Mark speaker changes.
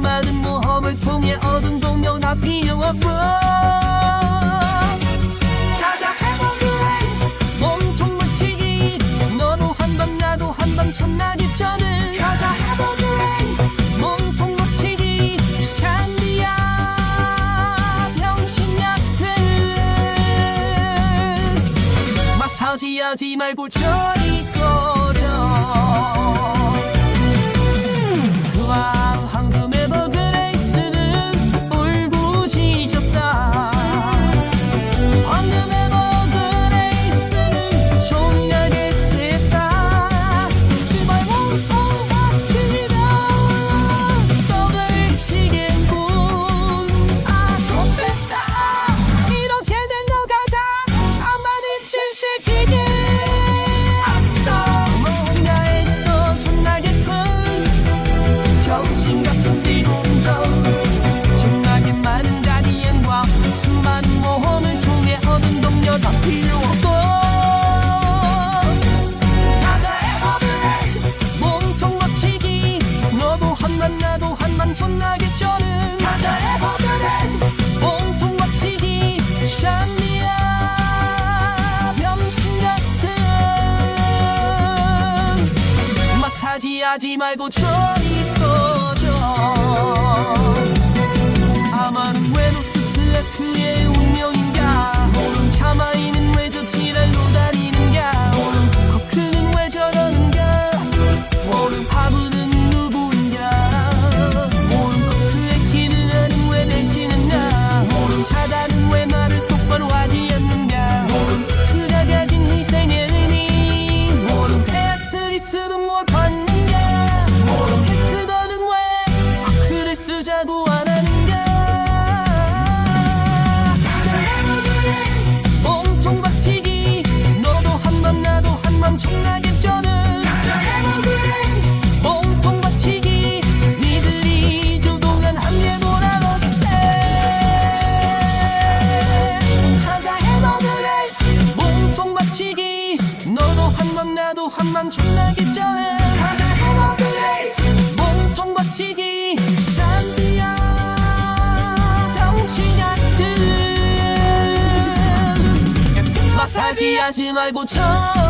Speaker 1: 많은 모험을 통해 얻은 동력 다 필요 없고 가자 해보기 레이스 몸통 물치기. 너도 한 번 나도 한 번 첫날 입전은 가자 해보기 레이스 몸통 물치기. 샹디야 병신약들. 마사지하지 말고 저 포기하지 말고 줘 건 나도 한만 존나기 전에 가자 헤어그레이스 몸통 버티기 산비야 당신 같은 마사지 하지 말고 쳐